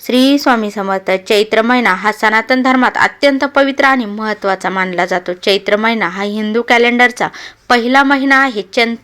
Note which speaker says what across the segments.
Speaker 1: श्री स्वामी समर्थ चैत्र महिना हा सनातन धर्मात अत्यंत पवित्र आणि महत्त्वाचा मानला जातो. चैत्र महिना हा हिंदू कॅलेंडरचा पहिला महिना आहे. चं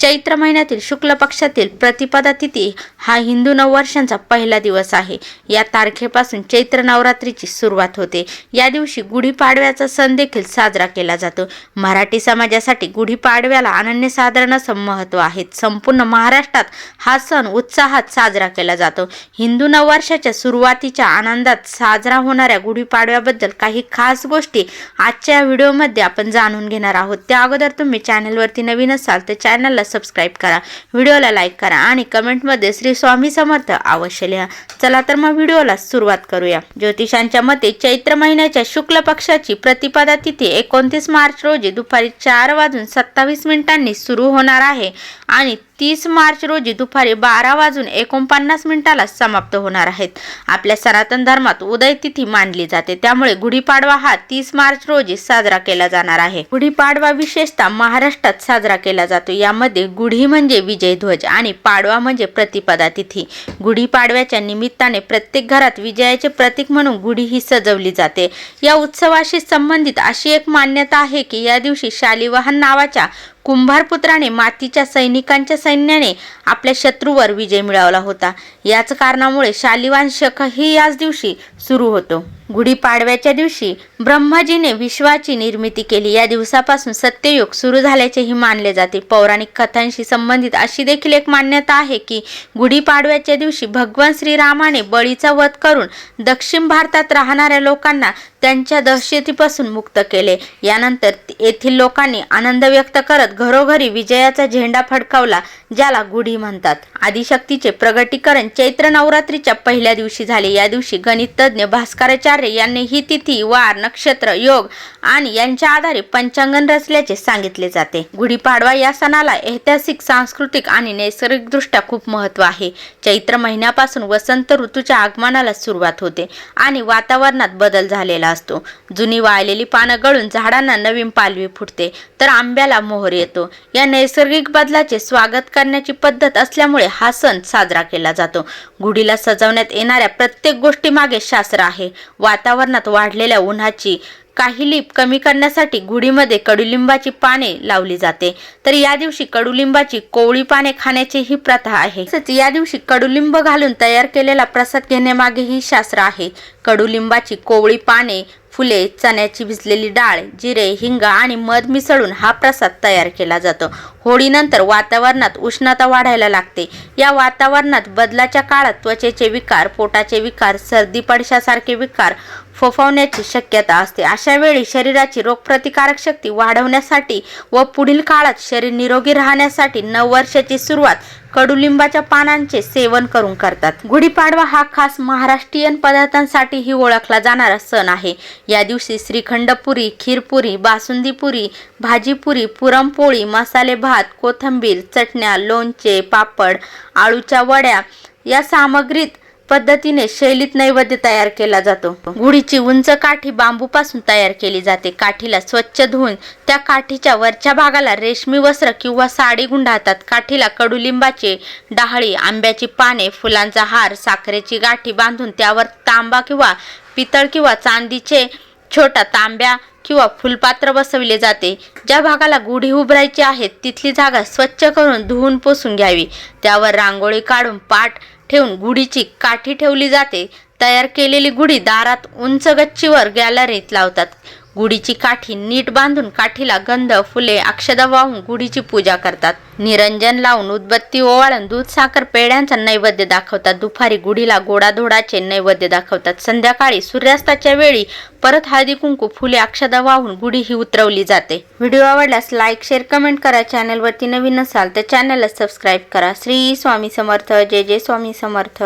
Speaker 1: चैत्र महिन्यातील शुक्ल पक्षातील प्रतिपदा तिथी हा हिंदू नववर्षांचा पहिला दिवस आहे. या तारखेपासून चैत्र नवरात्रीची सुरुवात होते. या दिवशी गुढीपाडव्याचा सण देखील साजरा केला जातो. मराठी समाजासाठी गुढीपाडव्याला अनन्यसाधारण असं महत्त्व आहे. संपूर्ण महाराष्ट्रात हा सण उत्साहात साजरा केला जातो. हिंदू नववर्षाच्या सुरुवातीच्या आनंदात साजरा होणाऱ्या गुढीपाडव्याबद्दल काही खास गोष्टी आजच्या व्हिडिओमध्ये आपण जाणून घेणार आहोत. त्या अगोदर तुम्ही चॅनलवरती नवीन असाल तर चॅनलला सबस्क्राईब करा व्हिडिओला लाईक करा आणि कमेंटमध्ये श्री स्वामी समर्थ अवश्य लिहा. चला तर मग व्हिडिओला सुरुवात करूया. ज्योतिषांच्या मते चैत्र महिन्याच्या शुक्ल पक्षाची प्रतिपदा तिथी एकोणतीस मार्च रोजी दुपारी चार वाजून सत्तावीस मिनिटांनी सुरू होणार आहे. आणि तीस मार्च रोजी दुपारी बारा वाजून एकोणपन्नास मिनिटाला समाप्त होणार आहेत. आपल्या सनातन धर्मात उदय तिथी मानली जाते. त्यामुळे गुढीपाडवा हा तीस मार्च रोजी साजरा केला जाणार आहे. गुढीपाडवा विशेषतः महाराष्ट्रात साजरा केला जातो. यामध्ये गुढी म्हणजे विजय ध्वज आणि पाडवा म्हणजे प्रतिपदा तिथी. गुढीपाडव्याच्या निमित्ताने प्रत्येक घरात विजयाचे प्रतीक म्हणून गुढी ही सजवली जाते. या उत्सवाशी संबंधित अशी एक मान्यता आहे की या दिवशी शालिवाहन नावाच्या कुंभारपुत्राने मातीच्या सैनिकांच्या सैन्याने आपल्या शत्रूवर विजय मिळवला होता. याच कारणामुळे शालिवान शकही याच दिवशी सुरू होतो. गुढीपाडव्याच्या दिवशी ब्रह्माजीने विश्वाची निर्मिती केली. या दिवसापासून सत्ययुग सुरू झाल्याचेही मानले जाते. पौराणिक कथांशी संबंधित अशी देखील एक मान्यता आहे की गुढीपाडव्याच्या दिवशी भगवान श्रीरामाने बळीचा वध करून दक्षिण भारतात राहणाऱ्या लोकांना त्यांच्या दहशतीपासून मुक्त केले. यानंतर येथील लोकांनी आनंद व्यक्त करत घरोघरी विजयाचा झेंडा फडकावला ज्याला गुढी म्हणतात. आदिशक्तीचे प्रगटीकरण चैत्र नवरात्रीच्या पहिल्या दिवशी झाले. या दिवशी गणिततज्ञ भास्कराचार्य यांनी ही तिथी वार नक्षत्र योग आणि यांच्या आधारे पंचांगण रचल्याचे सांगितले जाते. गुढीपाडवा या सणाला ऐतिहासिक सांस्कृतिक आणि नैसर्गिकदृष्ट्या खूप महत्त्व आहे. चैत्र महिन्यापासून वसंत ऋतूच्या आगमनाला सुरुवात होते आणि वातावरणात बदल झालेला असतो. जुनी वाळलेली पानं गळून झाडांना नवीन पालवी फुटते तर आंब्याला मोहर येतो. या नैसर्गिक बदलाचे स्वागत करण्याची पद्धत असल्यामुळे हा सण साजरा केला जातो. गुढीला सजवण्यात येणाऱ्या प्रत्येक गोष्टीमागे शास्त्र आहे. वातावरणात वाढलेल्या उन्हाची काही लीप कमी करण्यासाठी गुढीमध्ये कडुलिंबाची पाने लावली जाते. तर या दिवशी कडुलिंबाची कोवळी पाने खाण्याची ही प्रथा आहे. तसेच या दिवशी कडुलिंब घालून तयार केलेला प्रसाद घेण्यामागे ही शास्त्र आहे. कडुलिंबाची कोवळी पाने फुले चण्याची भिजलेली डाळ जिरे हिंग आणि मध मिसळून हा प्रसाद तयार केला जातो. होळीनंतर वातावरणात उष्णता वाढायला लागते. या वातावरणात बदलाच्या काळात त्वचेचे विकार पोटाचे विकार सर्दी पडशासारखे विकार फोफावण्याची शक्यता असते. अशा वेळी शरीराची रोगप्रतिकारक शक्ती वाढवण्यासाठी व पुढील काळात शरीर निरोगी राहण्यासाठी नववर्षाची सुरुवात कडुलिंबाच्या पानांचे सेवन करून करतात. गुढीपाडवा हा खास महाराष्ट्रीयन पदार्थांसाठीही ओळखला जाणारा सण आहे. या दिवशी श्रीखंडपुरी खीरपुरी बासुंदीपुरी भाजीपुरी पुरणपोळी मसाले भात कोथिंबीर चटण्या लोणचे पापड आळूच्या वड्या या सामग्रीत पद्धतीने शैलीत नैवेद्य तयार केला जातो. गुढीची उंच काठी बांबूपासून तयार केली जाते. काठीला स्वच्छ धुवून त्या काठीच्या वरच्या भागाला रेशमी वस्त्र किंवा साडी गुंडाळतात. काठीला कडुलिंबाचे डाहळी आंब्याची पाने फुलांचा हार साखरेची गाठी बांधून त्यावर तांबा किंवा पितळ किंवा चांदीचे छोटा तांब्या किंवा फुलपात्र बसविले जाते. ज्या भागाला गुढी उभारायची आहे तिथली जागा स्वच्छ करून धुवून पुसून घ्यावी. त्यावर रांगोळी काढून पाठ ठेवून गुढीची काठी ठेवली जाते. तयार केलेली गुढी दारात उंच गच्चीवर गॅलरीत लावतात. गुढीची काठी नीट बांधून काठीला गंध फुले अक्षदा वाहून गुढीची पूजा करतात. निरंजन लावून उदबत्ती ओवाळून दूध साखर पेढ्यांचा नैवेद्य दाखवतात. दुपारी गुढीला गोडाधोडाचे नैवेद्य दाखवतात. संध्याकाळी सूर्यास्ताच्या वेळी परत हळदी कुंकू फुले अक्षदा वाहून गुढी ही उतरवली जाते. व्हिडिओ आवडल्यास लाईक शेअर कमेंट करा. चॅनलवरती नवीन असाल तर चॅनलला सबस्क्राईब करा. श्री स्वामी समर्थ. जय जय स्वामी समर्थ.